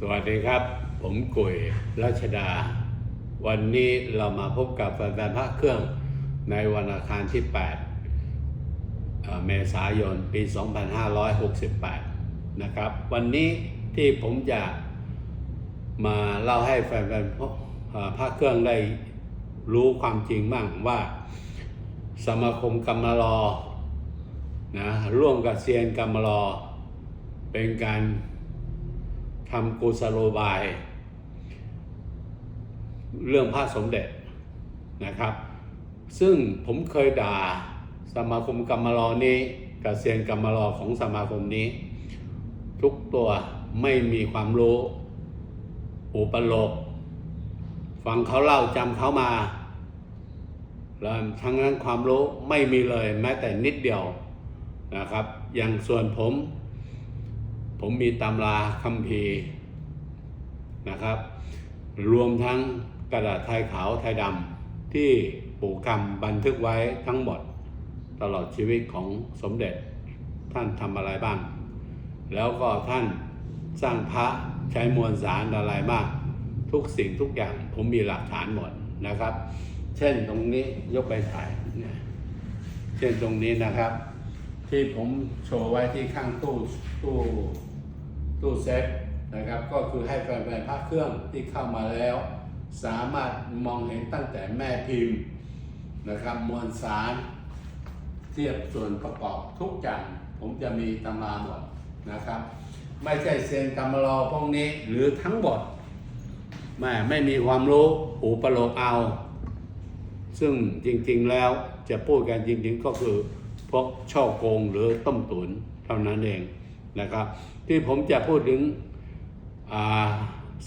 สวัสดีครับ ผมกุยรัชดา วันนี้เรามาพบกับแฟนพระเครื่องในวันอังคารที่8เอ่อเมษายน ปี 2568 นะครับ วันนี้ที่ผมจะมาเล่าให้แฟนๆพระเอ่อพระเครื่องได้รู้ความจริงบ้างว่า สมาคมกรรมรอนะร่วมกับเซียนกรรมรอเป็นการ ทำกุศโลบาย เรื่องพระสมเด็จนะครับ ซึ่งผมเคยด่าสมาคมกรรมรอนี้กับเซียนกรรมรอของสมาคมนี้ ทุกตัวไม่มีความรู้อุปโลกฟังเขาเล่าจำเขามาแล้วทั้งนั้นความรู้ไม่มีเลยแม้แต่นิดเดียวนะครับ อย่างส่วนผม ผมมีตำราคัมภีร์นะครับ รวมทั้งกระดาษไทยขาวไทยดำที่ปู่คำบันทึกไว้ทั้งหมด ตลอดชีวิตของสมเด็จท่านทำอะไรบ้าง แล้วก็ท่านสร้างพระใช้มวลสารอะไรมาก ทุกสิ่งทุกอย่างผมมีหลักฐานหมดนะครับ เช่นตรงนี้ยกไปถ่ายเนี่ยเช่นตรงนี้นะครับ ที่ผมโชว์ไว้ที่ข้างตู้ตู้ ตู้เซฟนะครับก็คือให้แฟนๆพระเครื่องที่เข้ามาแล้ว สามารถมองเห็นตั้งแต่แม่พิมพ์นะครับมวลสารเทียบส่วนประกอบทุกอย่างผมจะมีตำราหมดนะครับ ไม่ใช่เซียนกรรมรอพวกนี้หรือทั้งหมดแม่ไม่มีความรู้อุปโลกเอา ซึ่งจริงๆแล้วจะพูดกันจริงๆก็คือพวกช่อโกงหรือต้มตุนเท่านั้นเอง นะครับ ที่ผมจะพูดถึง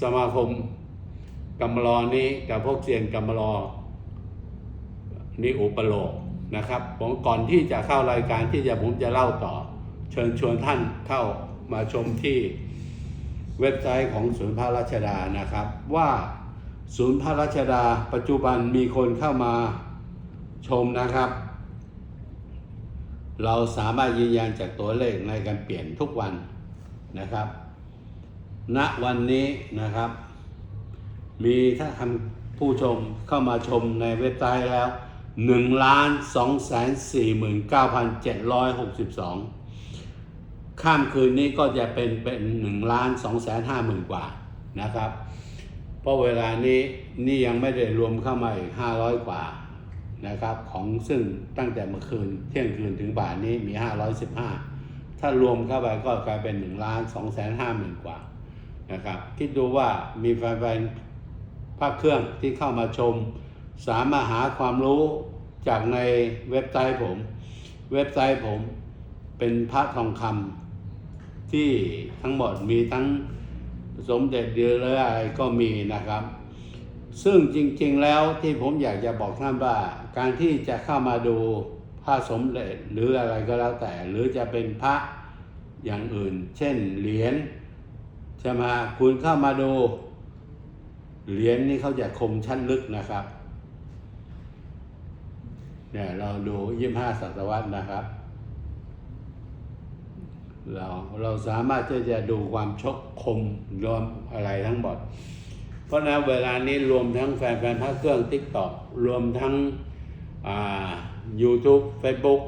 สมาคมกรรมรอนี้กับพวกเซียนกรรมรอนี่อุปโลกนะครับผมก่อนที่จะเข้ารายการที่จะผมจะเล่าต่อ เชิญชวนท่านเข้ามาชมที่เว็บไซต์ของศูนย์พระราชดานะครับ ว่าศูนย์พระราชดาปัจจุบันมีคนเข้ามาชมนะครับ เราสามารถยืนยันจากตัวเลขในการเปลี่ยนทุกวันนะครับ ณ วันนี้นะครับ มีถ้าทำผู้ชมเข้ามาชมในเว็บไซต์แล้ว1ล้าน2แสน49,762 ข้ามคืนนี้ก็จะเป็นเป็น1ล้าน2แสน5หมื่นกว่านะครับ เพราะเวลานี้นี่ยังไม่ได้รวมเข้ามาอีก 500 กว่า นะครับของซึ่งตั้งแต่เมื่อคืนเที่ยงคืนถึงบ่ายนี้มี 515 ถ้ารวมเข้าไปก็กลายเป็น1ล้าน2แสน5หมื่นกว่านะครับคิดดูว่ามีแฟนๆภาคเครื่องที่เข้ามาชม สามารถหาความรู้จากในเว็บไซต์ผม เว็บไซต์ผมเป็นพระทองคำที่ทั้งหมดมีทั้งสมเด็จเดือเลยอะไรก็มีนะครับ ซึ่งจริงๆแล้วที่ผมอยากจะบอกท่านว่า การที่จะเข้ามาดูพระสมเด็จหรืออะไรก็แล้วแต่ หรือจะเป็นพระอย่างอื่น เช่นเหรียญใช่ไหมคุณเข้ามาดูเหรียญนี่เขาจะคมชั้นลึกนะครับเนี่ยเราดูยี่ห้าศตวรรษนะครับ เราเราสามารถที่จะดูความชกคมรวมอะไรทั้งหมด เพราะนั้นเวลานี้รวมทั้งแฟนแฟนพระเครื่องทิกตอกรวมทั้งอ่า YouTube Facebook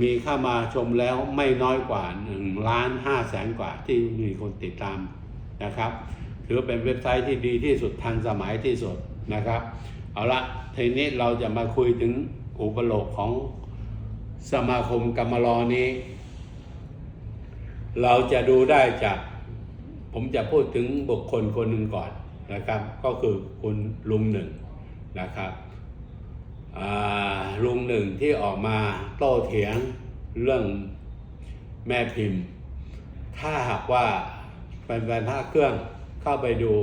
มีเข้ามาชมแล้วไม่น้อยกว่า1ล้าน5แสนกว่าที่มีคนติดตามนะครับ ถือเป็นเว็บไซต์ที่ดีที่สุดทันสมัยที่สุดนะครับ เอาละทีนี้เราจะมาคุยถึงอุปโลกของสมาคมกรรมรอนี้ เราจะดูได้จาก ผมจะพูดถึงบุคคลคนหนึ่งก่อนนะครับ ก็คือคุณลุงหนึ่งนะครับลุงหนึ่งที่ออกมาโต้เถียงเรื่องแม่พิมพ์ ถ้าหากว่าแฟนๆภาเครื่องเข้าไปดู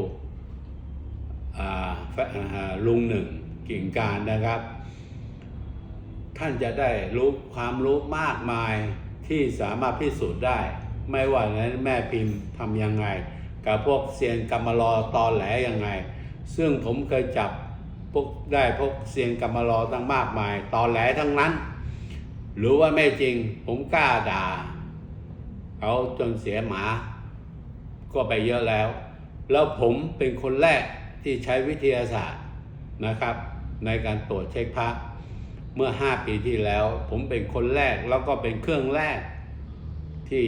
ลุงหนึ่งกิ่งการนะครับ ท่านจะได้รู้ความรู้มากมายที่สามารถพิสูจน์ได้ ไม่ว่านั้นแม่พิมพ์ทำยังไง กับพวกเซียนกรรมรอตอแหลยังไง ซึ่งผมเคยจับพวกได้พวกเซียนกรรมรอตั้งมากมาย ตอนแหลทั้งนั้น หรือว่าไม่จริงผมกล้าด่าเขาจนเสียหมา ก็ไปเยอะแล้ว แล้วผมเป็นคนแรกที่ใช้วิทยาศาสตร์นะครับ ในการตรวจเช็คพระเมื่อ 5 ปีที่แล้ว ผมเป็นคนแรกแล้วก็เป็นเครื่องแรกที่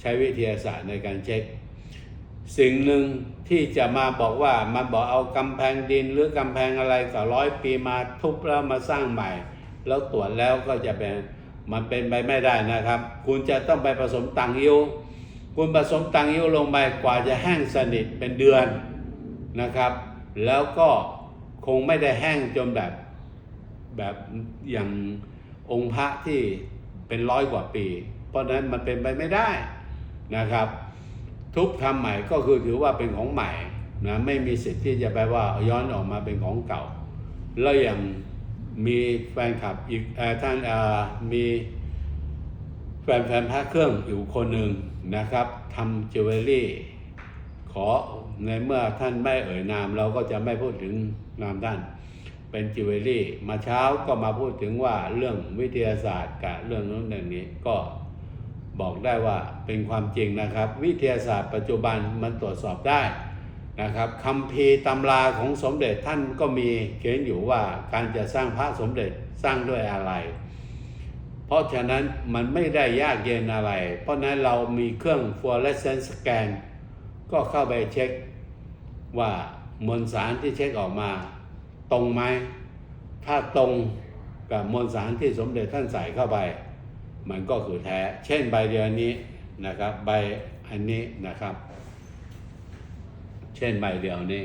ใช้วิทยาศาสตร์ในการเช็ค สิ่งหนึ่งที่จะมาบอกว่ามาบอกเอากำแพงดินหรือกำแพงอะไรก็ร้อยปีมาทุบแล้วมาสร้างใหม่ แล้วตรวจแล้วก็จะเป็นมันเป็นไปไม่ได้นะครับ คุณจะต้องไปผสมตังยิ้วคุณผสมตังยิ้วลงไปกว่าจะแห้งสนิทเป็นเดือนนะครับ แล้วก็คงไม่ได้แห้งจนแบบแบบอย่างองค์พระที่เป็นร้อยกว่าปี เพราะฉะนั้นมันเป็นไปไม่ได้ นะครับ ทุบทำใหม่ก็คือถือว่าเป็นของใหม่นะไม่มีสิทธิ์ที่จะไปว่าย้อนออกมาเป็นของเก่า แล้วอย่างมีแฟนคลับอีกอท่านมีแฟนแฟนพระเครื่องอยู่คนหนึ่งนะครับทำจิวเวลรี่ ขอในเมื่อท่านไม่เอ่ยนาม เราก็จะไม่พูดถึงนามท่าน เป็นจิวเวลรี่ มาเช้าก็มาพูดถึงว่าเรื่องวิทยาศาสตร์กับเรื่องนู้นเรื่องนี้ก็ บอกได้ว่าเป็นความจริงนะครับ วิทยาศาสตร์ปัจจุบันมันตรวจสอบได้นะครับคำพีตำราของสมเด็จท่านก็มีเขียนอยู่ว่าการจะสร้างพระสมเด็จสร้างด้วยอะไร เพราะฉะนั้นมันไม่ได้ยากเย็นอะไร เพราะนั้นเรามีเครื่อง fluorescence scan ก็เข้าไปเช็คว่ามวลสารที่เช็คออกมา ตรงไหมถ้าตรงกับมวลสารที่สมเด็จท่านใส่เข้าไป มันก็คือแท้ เช่นใบเดียวนี้นะครับใบอันนี้นะครับ เช่นใบเดียวนี้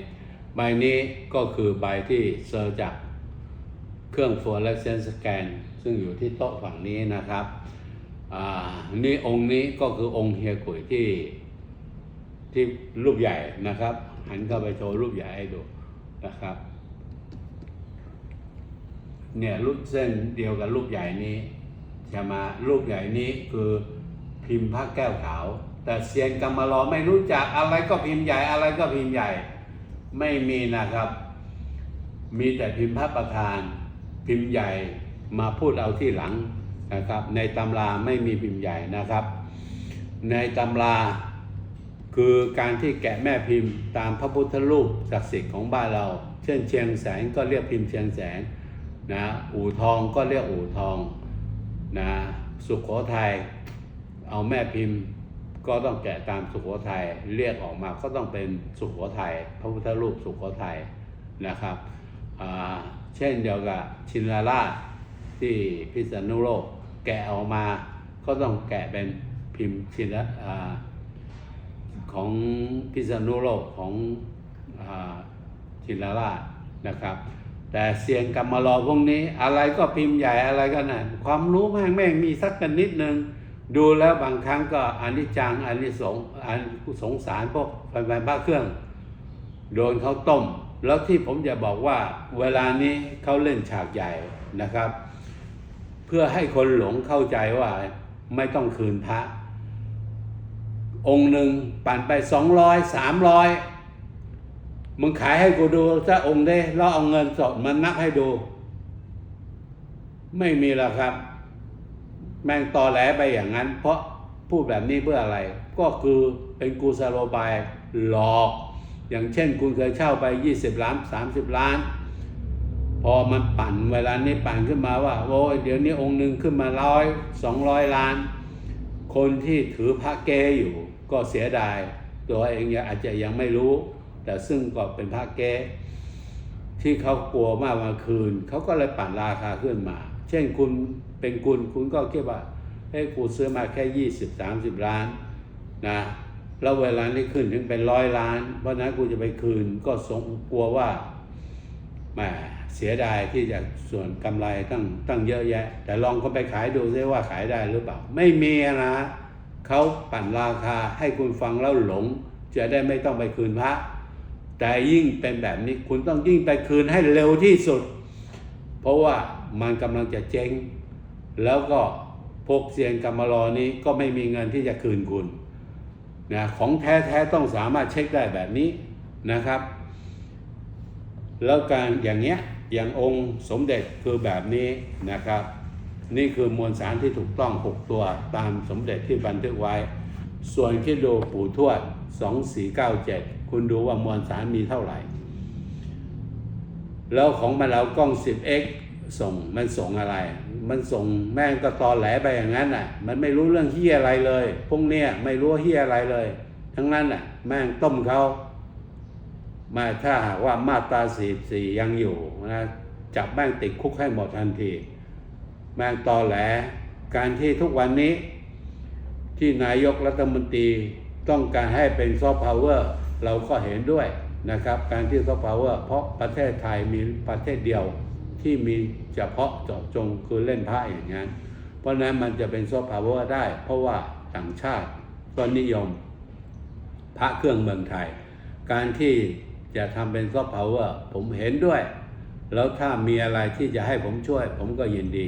ใบนี้ก็คือใบที่เซอร์จากเครื่อง fluorescence scan ซึ่งอยู่ที่โต๊ะฝั่งนี้นะครับอ่านี่องค์นี้ก็คือองค์เฮียกุยที่ที่รูปใหญ่นะครับ หันเข้าไปโชว์รูปใหญ่ให้ดูนะครับเนี่ยรูปเส้นเดียวกับรูปใหญ่นี้ จะมารูปใหญ่นี้คือพิมพ์พระแก้วขาว แต่เซียนกรรมารอไม่รู้จักอะไรก็พิมพ์ใหญ่อะไรก็พิมพ์ใหญ่ ไม่มีนะครับ มีแต่พิมพ์พระประธาน พิมพ์ใหญ่มาพูดเอาที่หลังนะครับ ในตำราไม่มีพิมพ์ใหญ่นะครับ ในตำราคือการที่แกะแม่พิมพ์ตามพระพุทธรูปศักดิ์สิทธิ์ของบ้านเรา เช่นเชียงแสนก็เรียกพิมพ์เชียงแสนนะอู่ทองก็เรียกอู่ทอง นะสุขโขทัยเอาแม่พิมพ์ก็ต้องแกะตามสุขโขทัยเรียกออกมาก็ต้องเป็นสุขโขทัยพระพุทธรูปสุขโขทัยนะครับเช่นเดียวกับชินราราชที่พิษณุโลกแกะออกมาก็ต้องแกะเป็นพิมพ์ชินราอของพิษณุโลกของชินราราชนะครับ แต่เสียงกรรมารอพวกนี้ อะไรก็พิมพ์ใหญ่อะไรก็น่ะความรู้แม่งแม่งมีสักกันนิดนึง ดูแล้วบางครั้งก็อนิจจังอนิสงส์อันสงสารพวกแฟนๆพระเครื่อง โดนเขาต้ม แล้วที่ผมจะบอกว่าเวลานี้เขาเล่นฉากใหญ่นะครับ เพื่อให้คนหลงเข้าใจว่าไม่ต้องคืนพระ องค์หนึ่งปั่นไปสองร้อยสามร้อย มึงขายให้กูดูถ้าองค์ได้แล้วเอาเงินสดมันนับให้ดู ไม่มีล้วครับ แม่งตอแหลไปอย่างนั้น เพราะพูดแบบนี้เพื่ออะไร ก็คือเป็นกุศโลบายหลอก อย่างเช่นคุณเคยเช่าไป 20 ล้าน 30 ล้าน พอมันปั่นเวลานี้ปั่นขึ้นมาว่าโอ้ยเดี๋ยวนี้องค์หนึ่งขึ้นมาร้อยสองร้อยล้าน คนที่ถือพระเกอยู่ก็เสียดาย ตัวเองยังอาจจะยังไม่รู้ แต่ซึ่งก็เป็นพระเกที่เขากลัวมากมาคืน เขาก็เลยปั่นราคาขึ้นมา เช่นคุณเป็นคุณคุณก็คิดว่าเฮ้ยกูซื้อมาแค่ยี่สิบสามสิบล้านนะแล้วเวลานี้ขึ้นถึงเป็นร้อยล้าน เพราะนั้นกูจะไปคืนก็สงกลัวว่าแหมเสียดายที่จะส่วนกำไรตั้งตั้งเยอะแยะ แต่ลองก็ไปขายดูซิว่าขายได้หรือเปล่า ไม่มีนะเขาปั่นราคาให้คุณฟังแล้วหลง จะได้ไม่ต้องไปคืนพระ แต่ยิ่งเป็นแบบนี้คุณต้องยิ่งไปคืนให้เร็วที่สุด เพราะว่ามันกำลังจะเจ๊ง แล้วก็พวกเซียนกรรมรอนี้ก็ไม่มีเงินที่จะคืนคุณนะของแท้ๆต้องสามารถเช็คได้แบบนี้นะครับ แล้วการอย่างเงี้ยอย่างองค์สมเด็จคือแบบนี้นะครับ นี่คือมวลสารที่ถูกต้อง 6 ตัวตามสมเด็จที่บันทึกไว้ ส่วนคิดดูปู่ทวด 2497 คุณดูว่ามวลสารมีเท่าไหร่ แล้วของมันเรากล้อง 10x ส่งมันส่งอะไร มันส่งแม่งก็ตอแหลไปอย่างนั้นอะ มันไม่รู้เรื่องเฮียอะไรเลย พวกเนี้ยไม่รู้เฮียอะไรเลย ทั้งนั้นอะ แม่งต้มเขามาถ้าหากว่ามาตราสีสี่ยังอยู่นะจับแม่งติดคุกให้หมดทันที แม่งตอแหล การที่ทุกวันนี้ที่นายกรัฐมนตรี ต้องการให้เป็นซอฟต์พาวเวอร์เราก็เห็นด้วยนะครับการที่ซอฟต์พาวเวอร์เพราะประเทศไทยมีประเทศเดียวที่มีเฉพาะเจาะจงคือเล่นพระอย่างนั้น เพราะนั้นมันจะเป็นซอฟต์พาวเวอร์ได้ เพราะว่าต่างชาติก็นิยม พระเครื่องเมืองไทย การที่จะทำเป็นซอฟต์พาวเวอร์ผมเห็นด้วย แล้วถ้ามีอะไรที่จะให้ผมช่วย ผมก็ยินดี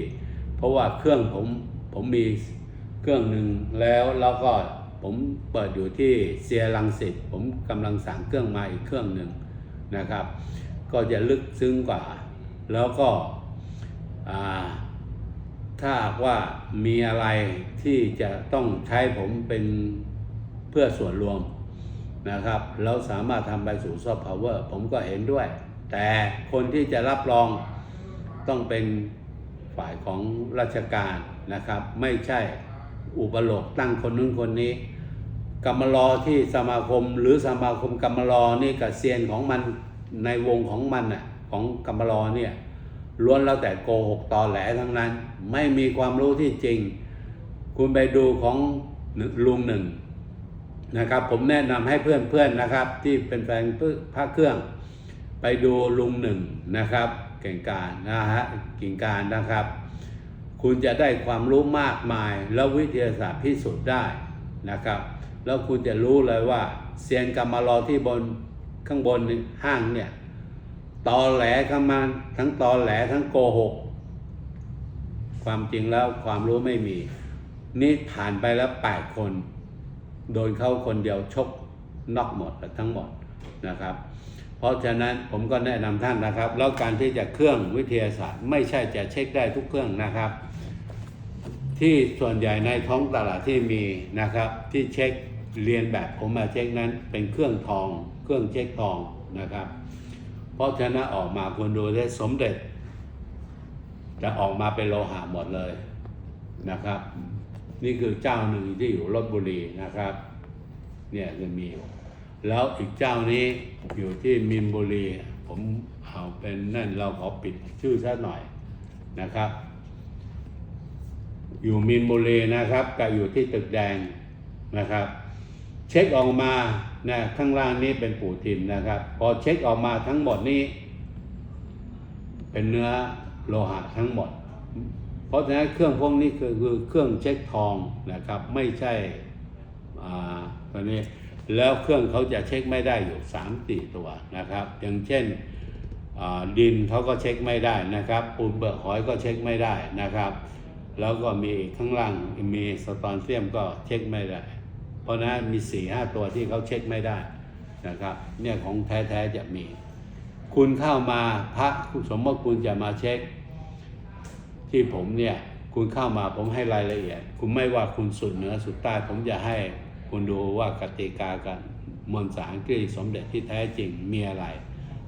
เพราะว่าเครื่องผมผมมีเครื่องหนึ่งแล้วแล้วก็ ผมเปิดอยู่ที่เซียรังสิตผมกำลังสั่งเครื่องมาอีกเครื่องหนึ่งนะครับ ก็จะลึกซึ้งกว่า แล้วก็ถ้าว่ามีอะไรที่จะต้องใช้ผมเป็นเพื่อส่วนรวมนะครับ แล้วสามารถทำไปสู่ซอฟต์พาวเวอร์ผมก็เห็นด้วย แต่คนที่จะรับรองต้องเป็นฝ่ายของราชการนะครับ ไม่ใช่ อุปโลกตั้งคนนู้นคนนี้กรรมลอที่สมาคมหรือสมาคมกรรมลอนี่กับเซียนของมันในวงของมันน่ะของกรรมลอเนี่ยล้วนแล้วแต่โกหกตอแหลทั้งนั้น ไม่มีความรู้ที่จริง คุณไปดูของลุงหนึ่งนะครับ ผมแนะนำให้เพื่อนๆนะครับ ที่เป็นแฟนพระเครื่อง ไปดูลุงหนึ่งนะครับ เก่งการนะฮะเก่งการนะครับ คุณจะได้ความรู้มากมายแล้ววิทยาศาสตร์พิสูจน์ได้นะครับ แล้วคุณจะรู้เลยว่าเซียนกรรมารอที่บนข้างบนห้างเนี่ยตอแหลกันมาทั้งตอแหลทั้งโกหก ความจริงแล้วความรู้ไม่มี นี่ผ่านไปแล้วแปดคน โดนเขาคนเดียวชกนอกหมดทั้งหมดนะครับ เพราะฉะนั้นผมก็แนะนำท่านนะครับ แล้วการที่จะเครื่องวิทยาศาสตร์ ไม่ใช่จะเช็คได้ทุกเครื่องนะครับ ที่ส่วนใหญ่ในท้องตลาดที่มีนะครับที่เช็คเรียนแบบผมมาเช็คนั้นเป็นเครื่องทอง เครื่องเช็คทองนะครับ เพราะฉะนั้นออกมาควรดูได้สมเด็จ จะออกมาเป็นโลหะหมดเลยนะครับ นี่คือเจ้าหนึ่งที่อยู่ลบบุรีนะครับ เนี่ยจะมีอยู่แล้วอีกเจ้านี้อยู่ที่มินบุรี ผมเอาเป็นนั่นเราขอปิดชื่อซะหน่อยนะครับ อยู่มินบุรีนะครับกับอยู่ที่ตึกแดงนะครับ เช็คออกมานะข้างล่างนี้เป็นปู่ทิมนะครับ พอเช็คออกมาทั้งหมดนี้ เป็นเนื้อโลหะทั้งหมด เพราะฉะนั้นเครื่องพวกนี้คือคือเครื่องเช็คทองนะครับ ไม่ใช่อ่าตัวนี้แล้วเครื่องเขาจะเช็คไม่ได้อยู่สามสี่ตัวนะครับ อย่างเช่นดินเขาก็เช็คไม่ได้นะครับปูนเบิกหอยก็เช็คไม่ได้นะครับ แล้วก็มีข้างล่างมีสตอนเซียมก็เช็คไม่ได้ เพราะนั้นมีสี่ห้าตัวที่เขาเช็คไม่ได้นะครับเนี่ยของแท้ๆจะมี คุณเข้ามาพระสมมติคุณจะมาเช็ค ที่ผมเนี่ยคุณเข้ามาผมให้รายละเอียด คุณไม่ว่าคุณสุดเหนือสุดใต้ผมจะให้คุณดูว่ากติกากันมวลสารที่สมเด็จที่แท้จริงมีอะไร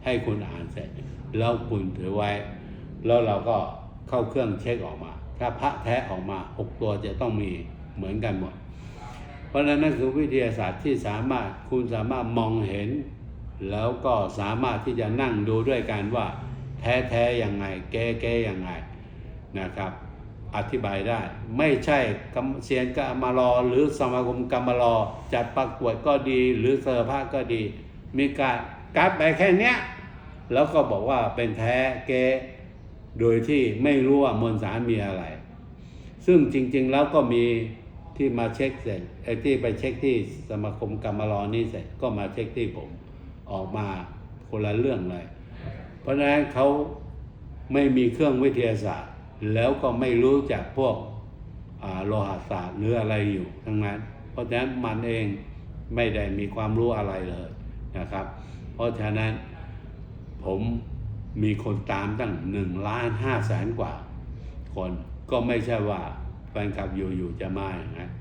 ให้คุณอ่านเสร็จ แล้วคุณถือไว้ แล้วเราก็เข้าเครื่องเช็คออกมา ถ้าพระแท้ออกมาหกตัวจะต้องมีเหมือนกันหมด เพราะฉะนั้นนั่นคือวิทยาศาสตร์ที่สามารถคุณสามารถมองเห็น แล้วก็สามารถที่จะนั่งดูด้วยกันว่า แท้แท้ยังไง แก้แก้ยังไงนะครับอธิบายได้ ไม่ใช่เซียนกรรมารอ หรือสมาคมกรรมารอ จัดประกวดก็ดี หรือเซอร์ภาคก็ดี มีการการดไปแค่เนี้ยแล้วก็บอกว่าเป็นแท้เก โดยที่ไม่รู้ว่ามวลสารมีอะไร ซึ่งจริง ๆ แล้วก็มีที่มาเช็คเสร็จไอ้ที่ไปเช็คที่สมาคมกรรมารอนี่เสร็จก็มาเช็คที่ผมออกมาคนละเรื่องเลย เพราะฉะนั้นเขาไม่มีเครื่องวิทยาศาสตร์ แล้วก็ไม่รู้จักพวกโลหะศาสตร์หรืออะไรอยู่ทั้งนั้น เพราะฉะนั้นมันเองไม่ได้มีความรู้อะไรเลยนะครับ เพราะฉะนั้นผม มีคนตามตั้งหนึ่งล้านห้าแสนกว่า คนก็ไม่ใช่ว่าแฟนคลับอยู่ๆจะมาอย่างนั้น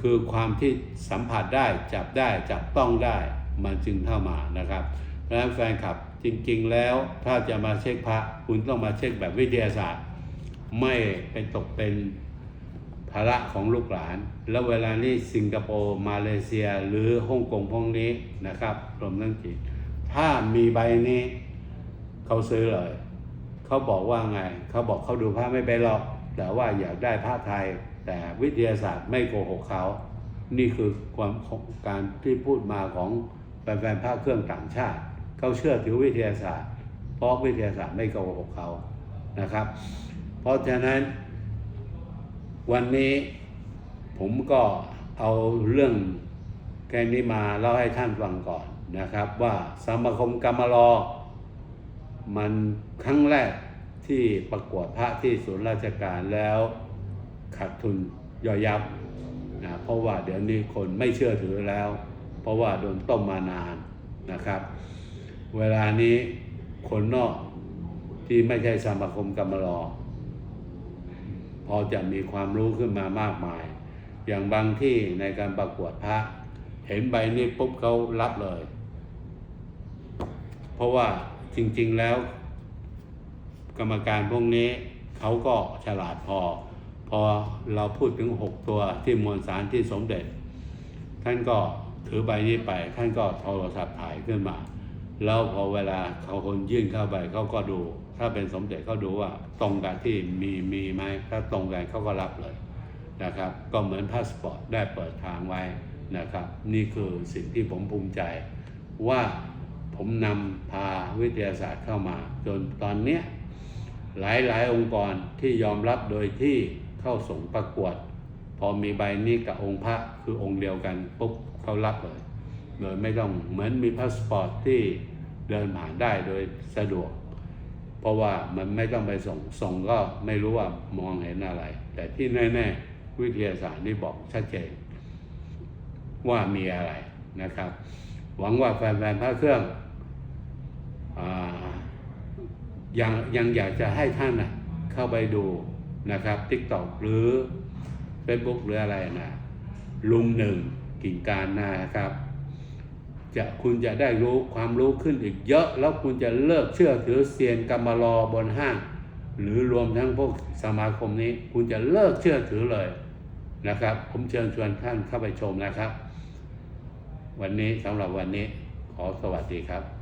คือความที่สัมผัสได้จับได้จับต้องได้มันจึงเข้ามานะครับ เพราะฉะนั้นแฟนคลับจริงๆแล้วถ้าจะมาเช็คพระคุณต้องมาเช็คแบบวิทยาศาสตร์ ไม่เป็นตกเป็นภาระของลูกหลาน แล้วเวลานี้สิงคโปร์มาเลเซียหรือฮ่องกงพวกนี้นะครับรวมทั้งจีนถ้ามีใบนี้ เขาซื้อเลย เขาบอกว่าไง เขาบอกเขาดูพระไม่เป็นหรอก แต่ว่าอยากได้พระไทย แต่วิทยาศาสตร์ไม่โกหกเขา นี่คือความการที่พูดมาของแฟนๆพระเครื่องต่างชาติ เขาเชื่อถือวิทยาศาสตร์ เพราะวิทยาศาสตร์ไม่โกหกเขานะครับ เพราะฉะนั้น วันนี้ผมก็เอาเรื่องแค่นี้มาเล่าให้ท่านฟังก่อนนะครับ ว่าสมาคมกรรมรอ มันครั้งแรกที่ประกวดพระที่ศูนย์ราชการแล้วขาดทุนย่อยยับนะเพราะว่าเดี๋ยวนี้คนไม่เชื่อถือแล้ว เพราะว่าโดนต้มมานานนะครับ เวลานี้คนนอกที่ไม่ใช่สมาคมกรรมรอ พอจะมีความรู้ขึ้นมามากมาย อย่างบางที่ในการประกวดพระ เห็นใบนี้ปุ๊บเขารับเลย เพราะว่า จริง ๆ แล้ว กรรมการพวกนี้เขาก็ฉลาดพอ พอเราพูดถึงหกตัวที่มวลสารที่สมเด็จ ท่านก็ถือใบนี้ไป ท่านก็โทรศัพท์ถ่ายขึ้นมา แล้วพอเวลาเขาคนยื่นเข้าไปเขาก็ดู ถ้าเป็นสมเด็จเขาดูว่า ตรงกันที่มีมีไหมถ้าตรงกันเขาก็รับเลยนะครับ ก็เหมือนพาสปอร์ตได้เปิดทางไว้นะครับ นี่คือสิ่งที่ผมภูมิใจว่า ผมนำพาวิทยาศาสตร์เข้ามา จนตอนเนี้ยหลายหลายองค์กรที่ยอมรับโดยที่เข้าส่งประกวด พอมีใบนี้กับองค์พระคือองค์เดียวกันปุ๊บเขารับเลยโดยไม่ต้องเหมือนมีพาสปอร์ตที่เดินผ่านได้โดยสะดวก เพราะว่ามันไม่ต้องไปส่งส่งก็ไม่รู้ว่ามองเห็นอะไร แต่ที่แน่ๆวิทยาศาสตร์นี่บอกชัดเจน ว่ามีอะไรนะครับ หวังว่าแฟนๆพระเครื่องอา ยังยังอยากจะให้ท่านนะเข้าไปดูนะครับ TikTok หรือ Facebook หรืออะไรนะลุงหนึ่งกิ่งการนะครับ จะคุณจะได้รู้ความรู้ขึ้นอีกเยอะ แล้วคุณจะเลิกเชื่อถือเซียนกรรมรอบนห้าง หรือรวมทั้งพวกสมาคมนี้ คุณจะเลิกเชื่อถือเลยนะครับ ผมเชิญชวนท่านเข้าไปชมนะครับ วันนี้สำหรับวันนี้ขอสวัสดีครับ